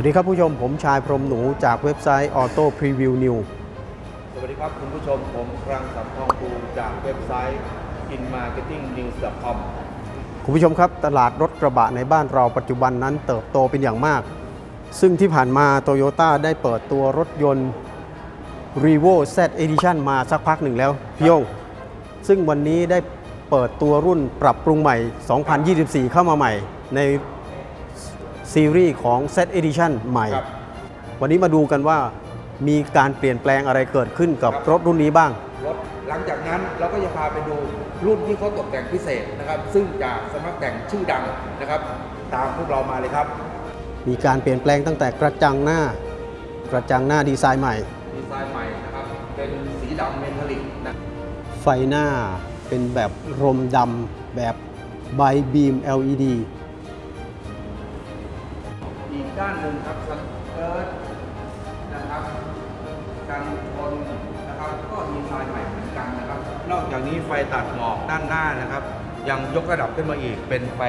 วัสดีครับผู้ชมผมชายพรหมหนูจากเว็บไซต์ Auto Preview New สวัสดีครับคุณผู้ชมผมครังสำทองภูมิจากเว็บไซต์ inmarketingnews.com คุณผู้ชมครับตลาดรถกระบะในบ้านเราปัจจุบันนั้นเติบโตเป็นอย่างมาก ซึ่งที่ผ่านมา Toyota ได้เปิดตัวรถยนต์ r e v o Z Edition มาสักพักหนึ่งแล้วพี่โยง ซึ่งวันนี้ได้เปิดตัวรุ่นปรับปรุงใหม่ 2024 เข้ามาใหม่ใน ซีรีส์ของ Z Edition ใหม่ ครับ วันนี้มาดูกันว่ามีการเปลี่ยนแปลงอะไรเกิดขึ้นกับรถรุ่นนี้บ้าง รถหลังจากนั้นเราก็จะพาไปดูรุ่นที่เขาตกแต่งพิเศษนะครับ ซึ่งจากสำนักแต่งชื่อดังนะครับ ตามพวกเรามาเลยครับ มีการเปลี่ยนแปลงตั้งแต่กระจังหน้า กระจังหน้าดีไซน์ใหม่ ดีไซน์ใหม่นะครับ เป็นสีดำเมทัลลิกนะไฟหน้าเป็นแบบรมดำแบบไบบีม LED อีก ด้านหนึ่งครับสเกิร์ตนะครับกันชนนะครับก็ดีไซน์ใหม่เหมือนกันนะครับ นอกจากนี้ไฟตัดหมอกด้านหน้านะครับ ยังยกระดับขึ้นมาอีกเป็นไฟ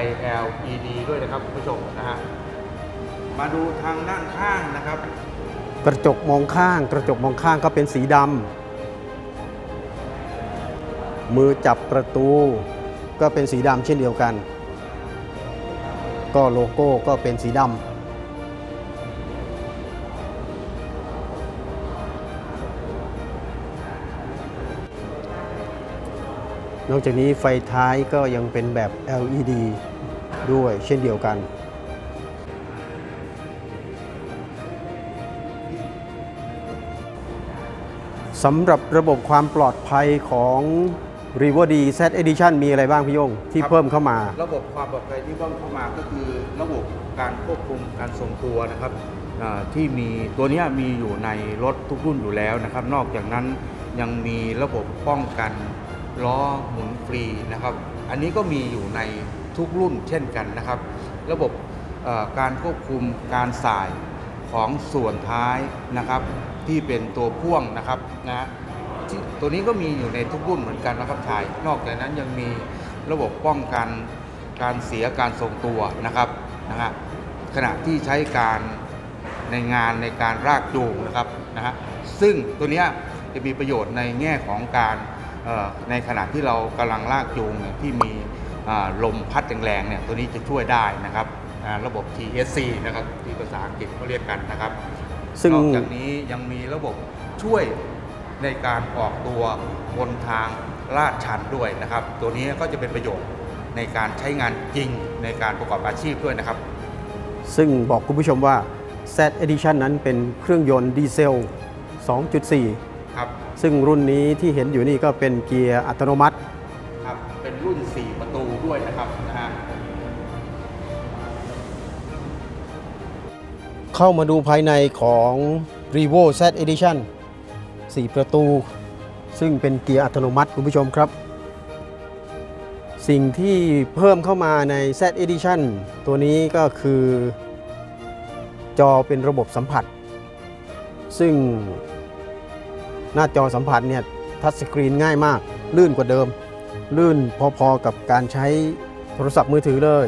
LED ด้วยนะครับคุณผู้ชมนะฮะมาดูทางด้านข้างนะครับ กระจกมองข้าง กระจกมองข้างก็เป็นสีดำมือจับประตู ก็เป็นสีดำเช่นเดียวกัน ก็โลโก้ก็เป็นสีดำ นอกจากนี้ไฟท้ายก็ยังเป็นแบบ LED ด้วยเช่นเดียวกัน สำหรับระบบความปลอดภัยของ r e v o d Z Edition มีอะไรบ้างพี่โยงที่ครับเพิ่มเข้ามา ระบบความปลอดภัยที่เพิ่มเข้ามาก็คือระบบการควบคุมการทรงตัวนะครับอ่าที่มีตัวเนี้ยมีอยู่ในรถทุกรุ่นอยู่แล้วนะครับ นอกจากนั้นยังมีระบบป้องกัน ล้อหมุนฟรีนะครับ อันนี้ก็มีอยู่ในทุกรุ่นเช่นกันนะครับ ระบบการควบคุมการสายของส่วนท้ายนะครับ ที่เป็นตัวพ่วงนะครับนะตัวนี้ก็มีอยู่ในทุกรุ่นเหมือนกันนะครับชาย นอกจากนั้นยังมีระบบป้องกันการเสียการทรงตัวนะครับนะฮะขณะที่ใช้การในงานในการรากจูงนะครับนะฮะซึ่งตัวนี้จะมีประโยชน์ในแง่ของการ ในขณะที่เรากำลังลากจูงเนี่ยที่มีอ่าลมพัดแรงๆเนี่ยตัวนี้จะช่วยได้นะครับอ่าระบบ TSC นะครับที่ภาษาอังกฤษเขาเรียกกันนะครับซึ่งนอกจากนี้ยังมีระบบช่วยในการออกตัวบนทางลาดชันด้วยนะครับ ตัวนี้ก็จะเป็นประโยชน์ในการใช้งานจริงในการประกอบอาชีพด้วยนะครับ ซึ่งบอกคุณผู้ชมว่า Z Edition นั้นเป็นเครื่องยนต์ดีเซล 2.4ครับ ซึ่งรุ่นนี้ที่เห็นอยู่นี่ก็เป็นเกียร์อัตโนมัติ ครับ เป็นรุ่น 4 ประตูด้วยนะครับนะฮะเข้ามาดูภายในของ r e v o Z Edition 4 ประตู ซึ่งเป็นเกียร์อัตโนมัติคุณผู้ชมครับ สิ่งที่เพิ่มเข้ามาใน Z Edition ตัวนี้ก็คือ จอเป็นระบบสัมผัส ซึ่ง หน้าจอสัมผัสเนี่ยทัชสกรีนง่ายมาก ลื่นกว่าเดิม ลื่นพอๆกับการใช้โทรศัพท์มือถือเลย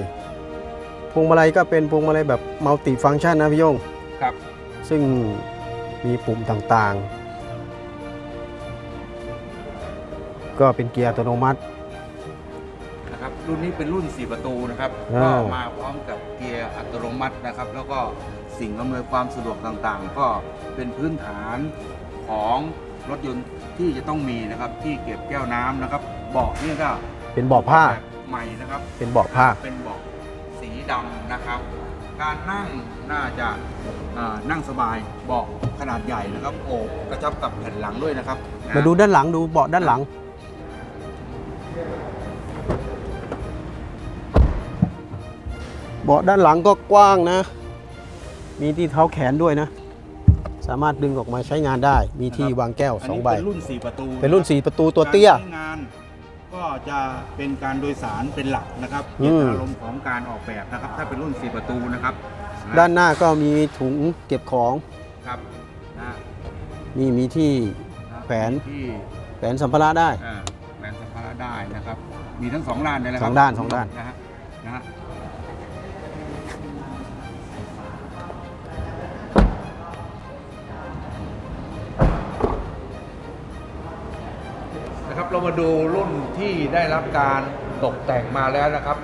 พวงมาลัยก็เป็นพวงมาลัยแบบมัลติฟัง c t ชันนะพี่โยงครับ ซึ่งมีปุ่มต่างๆ ก็เป็นเกียร์อัตโนมัตินะครับรุ่นนี้เป็นรุ่น 4 ประตูนะครับอ่าก็มาพร้อมกับเกียร์อัตโนมัตินะครับ แล้วก็สิ่งอำนวยความสะดวกต่างๆ ก็เป็นพื้นฐานของ รถยนต์ที่จะต้องมีนะครับที่เก็บแก้วน้ำนะครับเบาะเนี่ยก็เป็นเบาะผ้า แบบใหม่นะครับ เป็นเบาะผ้า เป็นเบาะสีดำนะครับ การนั่งน่าจะอ่านั่งสบายเบาะขนาดใหญ่นะครับโอบกระชับกับแผ่นหลังด้วยนะครับนะมาดูด้านหลังดูเบาะด้านหลัง เบาะด้านหลังก็กว้างนะ มีที่เท้าแขนด้วยนะ สามารถดึงออกมาใช้งานได้ มีที่วางแก้วอันสองนี้ใบ เป็นรุ่น 4 ประตูเป็นรุ่นะคบ4ประตูตัวเตี้ย การใช้งานก็จะเป็นการโดยสารเป็นหลักนะครับอืเจมตนารมณ์ของการออกแบบนะครับ ถ้าเป็นรุ่น 4 ประตูนะครับะด้านหน้าก็มีถุงเก็บของครับนะนี่มีที่นะแขวน ที่แขวนสัมภาระได้ อ่าแขวนสัมภาระได้นะครับ มีทั้งสองด้านเลยนะครัสองด้านสองด้าน นะฮะนะฮะ นะครับ เรามาดูรุ่นที่ได้รับการตกแต่งมาแล้วนะครับ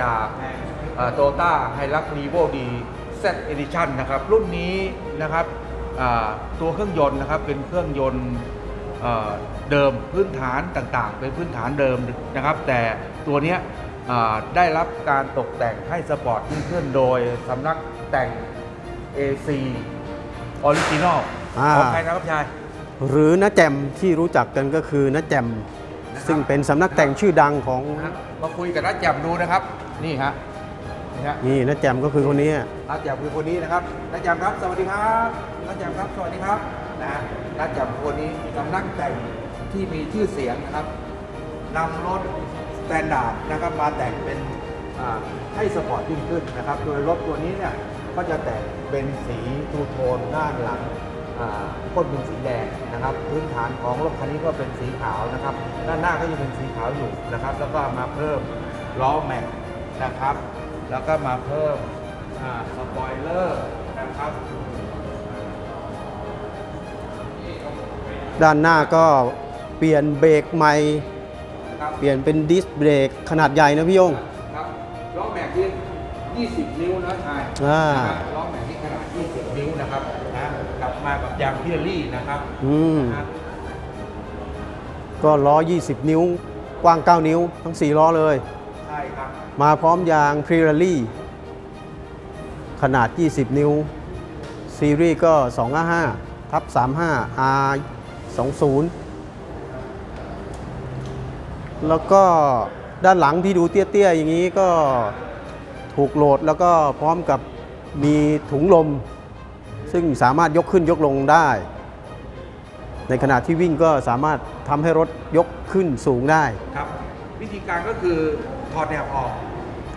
จากโตต้าไฮรักรีโวดีเซตเอดิชันนะครับ รุ่นนี้นะครับอ่าตัวเครื่องยนต์นะครับเป็นเครื่องยนต์เอ่อเดิมพื้นฐานต่างๆ เป็นพื้นฐานเดิมนะครับ แต่ตัวเนี้ยอ่าได้รับการตกแต่งให้สปอร์ตยิ่งขึ้นโดยสำนักแต่ง AC Original อ่าของใครนะครับชาย หรือน้าแจมที่รู้จักกันก็คือน้าแจมนะครับซึ่งเป็นสำนักแต่งชื่อดังของนะฮะมาคุยกับน้าแจ่มดูนะครับ นี่ฮะนี่ฮะนี่น้าแจมก็คือคนนี้น้าแจ่มคือคนนี้นะครับน้าแจ่มครับ สวัสดีครับน้าแจ่มครับสวัสดีครับนะฮะน้าแจ่มคนนี้สำนักแต่งที่มีชื่อเสียงนะครับนำรถสแตนดาร์ดนะครับมาแต่งเป็นอ่าให้สปอร์ตยิ่งขึ้นนะครับ โดยรถตัวนี้เนี่ยก็จะแต่งเป็นสีทูโทนด้านหลัง อ่าพ่นเป็นสีแดงนะครับ พื้นฐานของรถคันนี้ก็เป็นสีขาวนะครับ ด้านหน้าก็ยังเป็นสีขาวอยู่นะครับ แล้วก็มาเพิ่มล้อแม็กนะครับ แล้วก็มาเพิ่มอ่าสปอยเลอร์นะครับ ด้านหน้าก็เปลี่ยนเบรกใหม่นะครับเปลี่ยนเป็นดิสเบรกขนาดใหญ่นะพี่โยงครับล้อแม็กที่20 นิ้วนะชายอ่านะครับล้อแม็กที่ขนาด 20 นิ้วนะครับนะกลับ มากับยางพิเรลี่นะครับอืมนะก็ล้อ 20 นิ้ว กว้าง 9 นิ้ว ทั้ง 4 ล้อเลย ใช่ครับมาพร้อมยางพรี r รลี่ขนาด 20 นิ้ว ซีรีส์ก็ 255ทับ35 R 20 แล้วก็ด้านหลังที่ดูเตี้ย ๆ อย่างนี้ก็ถูกโหลดแล้วก็พร้อมกับมีถุงลม ซึ่งสามารถยกขึ้นยกลงได้ ในขณะที่วิ่งก็สามารถทำให้รถยกขึ้นสูงได้ ครับ วิธีการก็คือถอดแนบออก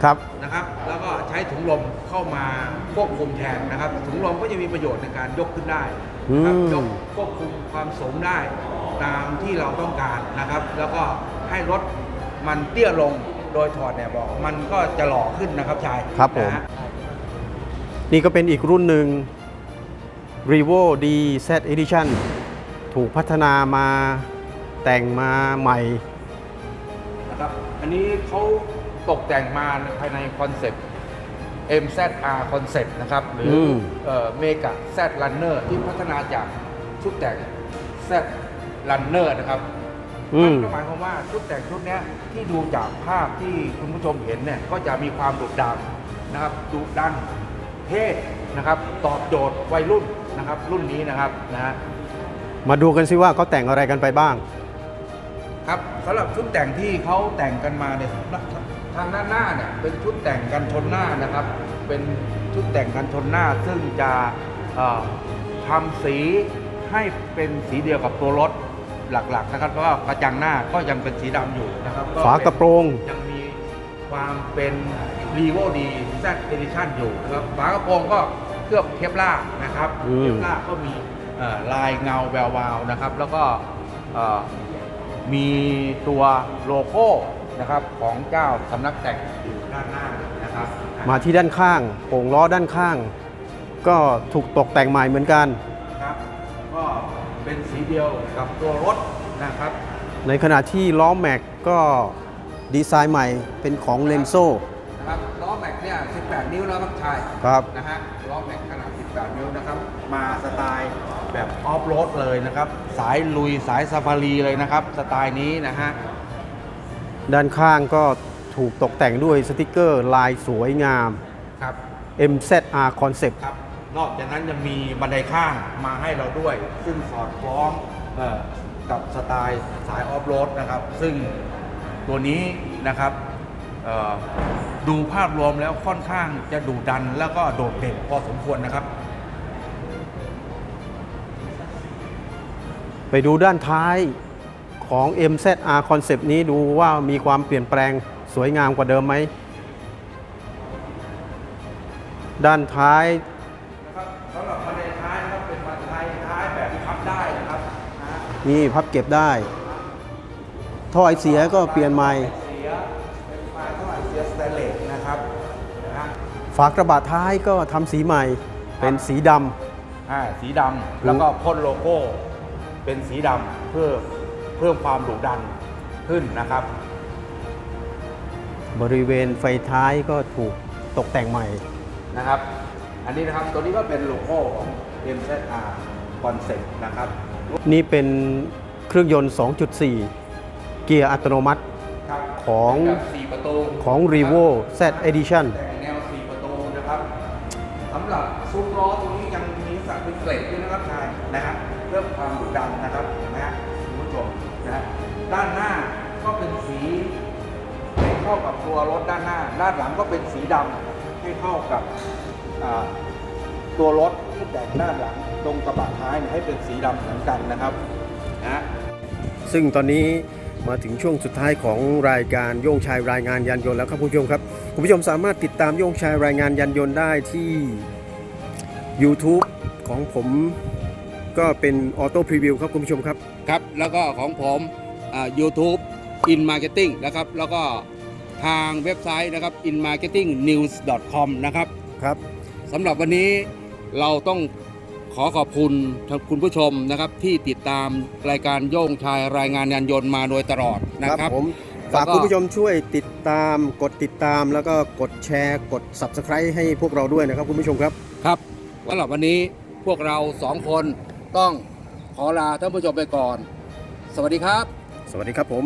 ครับ นะครับ แล้วก็ใช้ถุงลมเข้ามาควบคุมแทนนะครับ ถุงลมก็จะมีประโยชน์ในการยกขึ้นได้นะครับอืม ยกควบคุมความสูงได้ตามที่เราต้องการนะครับ แล้วก็ให้รถมันเตี้ยลงโดยถอดแนบออกมันก็จะหล่อขึ้นนะครับชายครับผม นะฮะ นี่ก็เป็นอีกรุ่นหนึ่ง Revo DZ Edition ถูกพัฒนามาแต่งมาใหม่ นะครับ อันนี้เขาตกแต่งมาภายในคอนเซ็ปต์ MZR Concept นะครับ หรืออมเมกะ Z Runner ที่พัฒนาจากชุดแต่ง Z Runner นะครับ อืมนั่นก็หมายความว่าชุดแต่งชุดเนี้ยที่ดูจากภาพที่คุณผู้ชมเห็นเนี่ยก็จะมีความดุดันนะครับดุดันเท่นะครับ ตอบโจทย์วัยรุ่น นะครับรุ่นนี้นะครับนะฮะมาดูกันซิว่าเขาแต่งอะไรกันไปบ้าง ครับสำหรับชุดแต่งที่เขาแต่งกันมาเนี่ยทางด้านหน้าเนี่ยเป็นชุดแต่งกันชนหน้านะครับ เป็นชุดแต่งกันชนหน้า ซึ่งจะเอ่อทำสีให้เป็นสีเดียวกับตัวรถหลักๆนะครับเพราะว่ากระจังหน้าก็ยังเป็นสีดำอยู่นะครับฝากระโปรงยังมีความเป็น r e v o D Z Edition อยู่นะครับฝากระโปรงก็ เคลือบเคปล่าร์นะครับอืม เคปล่าร์ก็มีเอ่อลายเงาแวววาวนะครับ แล้วก็เอ่อมีตัวโลโก้นะครับของเจ้าสำนักแต่งอยู่ด้านหน้านะครับมาที่ด้านข้างโป่งล้อด้านข้าง ก็ถูกตกแต่งใหม่เหมือนกัน ครับ ก็เป็นสีเดียวกับตัวรถนะครับ ในขณะที่ล้อแม็กก็ดีไซน์ใหม่เป็นของเลนโซนะครับล้อแม็กเนี่ย 18 นิ้วแล้วครับชายครับ นะฮะ 18 นิ้วนะครับ มาสไตล์แบบออฟโรดเลยนะครับ สายลุยสายซาฟารีเลยนะครับ สไตล์นี้นะฮะ ด้านข้างก็ถูกตกแต่งด้วยสติกเกอร์ลายสวยงาม ครับ MZR Concept ครับ นอกจากนั้นยังมีบันไดข้างมาให้เราด้วย ซึ่งสอดคล้องเออกับสไตล์สายออฟโรดนะครับ ซึ่งตัวนี้นะครับเอ่อดูภาพรวมแล้วค่อนข้างจะดุดันแล้วก็โดดเด่นพอสมควรนะครับ ไปดูด้านท้ายของ MZR Concept นี้ดูว่ามีความเปลี่ยนแปลงสวยงามกว่าเดิมไหม ด้านท้ายนะครับสำหรับบันไดท้ายนะครับเป็นบันไดท้ายแบบพับได้นะครับนี่พับเก็บได้ ท่อไอเสียก็เปลี่ยนใหม่เสียเป็นไฟเท่าไหร่เสียสแตนเลสนะครับนะฮะฝากระบะท้ายก็ทำสีใหม่เป็นสีดอ่าสีดำแล้วก็พ่นโลโก้ เป็นสีดำเพื่อเพิ่มความดุดันขึ้นนะครับ บริเวณไฟท้ายก็ถูกตกแต่งใหม่นะครับ อันนี้นะครับตัวนี้ก็เป็นโลโก้ของ MZR Concept นะครับ นี่เป็นเครื่องยนต์ 2.4 เกียร์อัตโนมัติครับของแบบสี่ประตูของ Revo Z Edition แต่งแนวสี่ประตูนะครับสำหรับซุ้มล้อตรงนี้ยังมีสักเป็นเกล็ดด้วยนะครับชายนะฮะเพิ่ม ความดุดันนะครับเห็นไหมฮะคุณผู้ชมนะฮะด้านหน้าก็เป็นสีให้เข้ากับตัวรถด้านหน้า ด้านหลังก็เป็นสีดำให้เข้ากับตัวรถที่แต่งด้านหลังตรงกระบะท้ายให้เป็นสีดำเหมือนกันนะครับนะซึ่งตอนนี้มาถึงช่วงสุดท้ายของรายการโยงชายรายงานยานยนต์แล้วครับคุณผู้ชมครับคุณผู้ชมสามารถติดตามโยงชายรายงานยานยนต์ได้ที่ YouTube ของผม ก็เป็นออโต้พรีวิวครับคุณผู้ชมครับ ครับ แล้วก็ของผมอ่า YouTube in marketing นะครับ แล้วก็ทางเว็บไซต์นะครับ in marketing news com นะครับครับสำหรับวันนี้เราต้องขอขอบคุณทางคุณผู้ชมนะครับ ที่ติดตามรายการโย่งชายรายงานยานยนต์มาโดยตลอดนะครับผมแล้วก็ฝากคุณผู้ชมช่วยติดตามกดติดตามแล้วก็กดแชร์ กด Subscribe ให้พวกเราด้วยนะครับคุณผู้ชมครับครับสำหรับวันนี้พวกเราสองคน ต้องขอลาท่านผู้ชมไปก่อน สวัสดีครับ สวัสดีครับผม